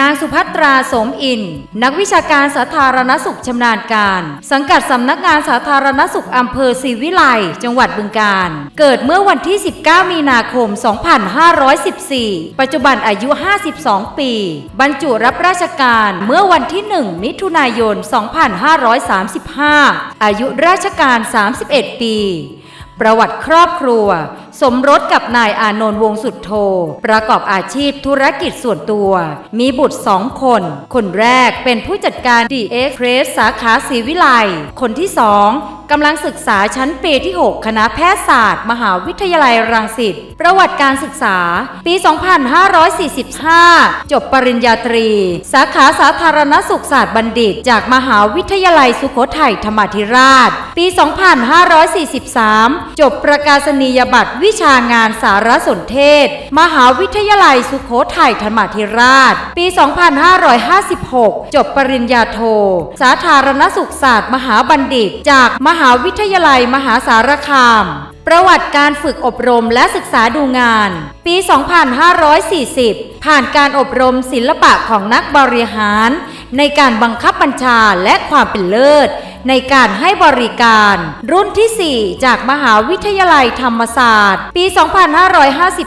นางสุภัตราสมอิน นักวิชาการสาธารณสุขชำนาญการ สังกัดสำนักงานสาธารณสุขอำเภอศรีวิไลจังหวัดบึงกาฬเกิดเมื่อวันที่ 19 มีนาคม 2514 ปัจจุบันอายุ 52 ปี บรรจุรับราชการเมื่อวันที่ 1 มิถุนายน 2535 อายุราชการ 31 ปี ประวัติครอบครัว สมรสกับนายอานนท์วงสุดโท ประกอบอาชีพธุรกิจส่วนตัว มีบุตรสองคน คนแรกเป็นผู้จัดการดีเอ็กเพรสสาขาศรีวิไล คนที่สอง กำลังศึกษาชั้นปีที่ 6 คณะแพทยศาสตร์ มหาวิทยาลัยรังสิต ประวัติการศึกษา ปี 2545 จบปริญญาตรี สาขาสาธารณสุขศาสตร์บัณฑิต จากมหาวิทยาลัยสุโขทัยธรรมาธิราช ปี 2543 จบประกาศนียบัตรวิชางานสารสนเทศ มหาวิทยาลัยสุโขทัยธรรมาธิราช ปี 2556 จบปริญญาโท สาธารณสุขศาสตร์ มหาบัณฑิต จากมหาวิทยาลัยมหาสารคาม ประวัติการฝึกอบรมและศึกษาดูงาน ปี 2540 ผ่านการอบรมศิลปะของนักบริหาร ในการบังคับบัญชาและความเป็นเลิศ ในการให้บริการ รุ่นที่ 4 จากมหาวิทยาลัยธรรมศาสตร์ ปี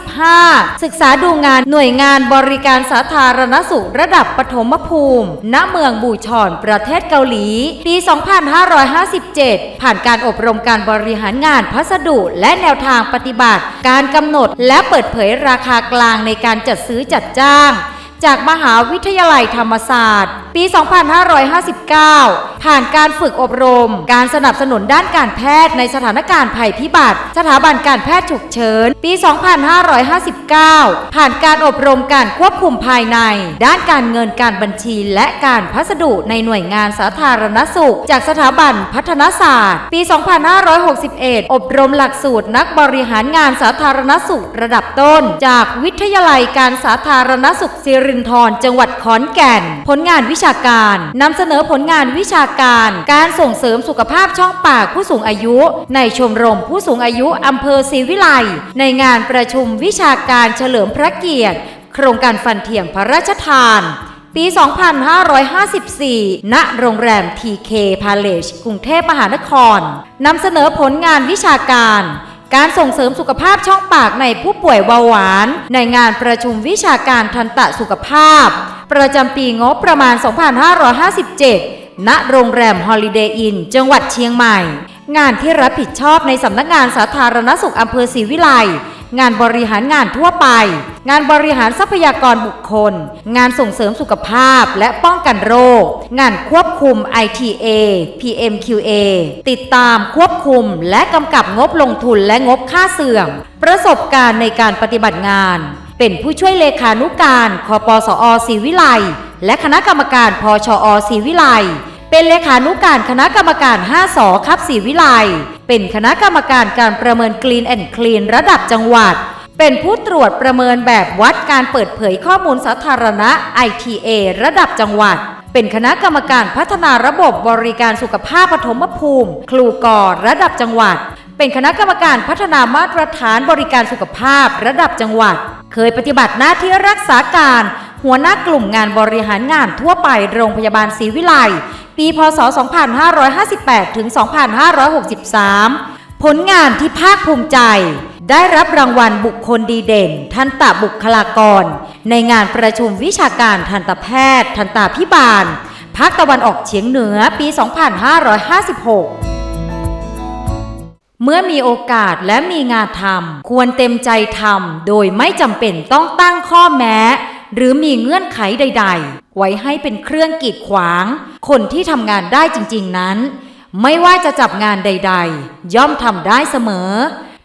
2555 ศึกษาดูงานหน่วยงานบริการสาธารณสุขระดับปฐมภูมิ ณเมืองบูชอนประเทศเกาหลี ปี 2557 ผ่านการอบรมการบริหารงานพัสดุและแนวทางปฏิบัติ การกำหนดและเปิดเผยราคากลางในการจัดซื้อจัดจ้าง จากมหาวิทยาลัยธรรมศาสตร์ ปี 2559 ผ่านการฝึกอบรม การสนับสนุนด้านการแพทย์ในสถานการณ์ภัยพิบัติ สถาบันการแพทย์ฉุกเฉิน ปี 2559 ผ่านการอบรมการควบคุมภายใน ด้านการเงินการบัญชี และการพัสดุในหน่วยงานสาธารณสุข จากสถาบันพัฒนศาสตร์ ปี 2561 อบรมหลักสูตรนักบริหารงานสาธารณสุขระดับต้น จากวิทยาลัยการสาธารณสุขสิรินธรจังหวัดขอนแก่น ผลงานวิชาการนำเสนอผลงานวิชาการ การส่งเสริมสุขภาพช่องปากผู้สูงอายุ ในชมรมผู้สูงอายุอำเภอศรีวิไลในงานประชุมวิชาการเฉลิมพระเกียรติ โครงการฟันเทียมพระราชทาน ปี 2554 ณ โรงแรม TK Palace กรุงเทพมหานครนำเสนอผลงานวิชาการการส่งเสริมสุขภาพช่องปากในผู้ป่วยเบาหวาน ในงานประชุมวิชาการทันตะสุขภาพ ประจำปีงบประมาณ 2557 ณโรงแรม Holiday Inn จังหวัดเชียงใหม่ งานที่รับผิดชอบในสำนักงานสาธารณสุขอำเภอศรีวิไลงานบริหารงานทั่วไป งานบริหารทรัพยากรบุคคล งานส่งเสริมสุขภาพและป้องกันโรค งานควบคุม ITA PMQA ติดตามควบคุมและกำกับงบลงทุนและงบค่าเสื่อม ประสบการณ์ในการปฏิบัติงาน เป็นผู้ช่วยเลขานุการคอปสอศรีวิไลและคณะกรรมการพชอศรีวิไล เป็นเลขานุการคณะกรรมการ 5สอคับศรีวิไล เป็นคณะกรรมการการประเมิน Clean and Clean ระดับจังหวัด เป็นผู้ตรวจประเมินแบบวัดการเปิดเผยข้อมูลสาธารณะ ITA ระดับจังหวัด เป็นคณะกรรมการพัฒนาระบบบริการสุขภาพปฐมภูมิ ครูกอระดับจังหวัด เป็นคณะกรรมการพัฒนามาตรฐานบริการสุขภาพระดับจังหวัด เคยปฏิบัติหน้าที่รักษาการ หัวหน้ากลุ่มงานบริหารงานทั่วไปโรงพยาบาลศรีวิไล ปีพศ 2558 ถึง 2563 ผลงานที่ภาคภูมิใจ ได้รับรางวัลบุคคลดีเด่น ทันตบุคลากร ในงานประชุมวิชาการทันตแพทย์ ทันตาพิบาลภาคตะวันออกเฉียงเหนือปี 2556เมื่อมีโอกาสและมีงานทำควรเต็มใจทำโดยไม่จำเป็นต้องตั้งข้อแม้ หรือมีเงื่อนไขใด ๆ ไว้ให้เป็นเครื่องกีดขวาง คนที่ทำงานได้จริงๆนั้น ไม่ว่าจะจับงานใด ๆ ย่อมทำได้เสมอ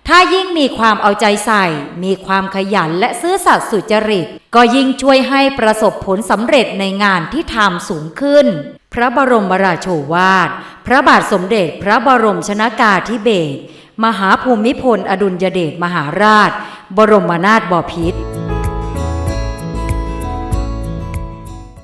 ถ้ายิ่งมีความเอาใจใส่ มีความขยันและซื่อสัตย์สุจริต ก็ยิ่งช่วยให้ประสบผลสำเร็จในงานที่ทำสูงขึ้น พระบรมราโชวาท พระบาทสมเด็จพระบรมชนากาธิเบศรมหาภูมิพล อดุลยเดชมหาราช บรมนาถบพิตร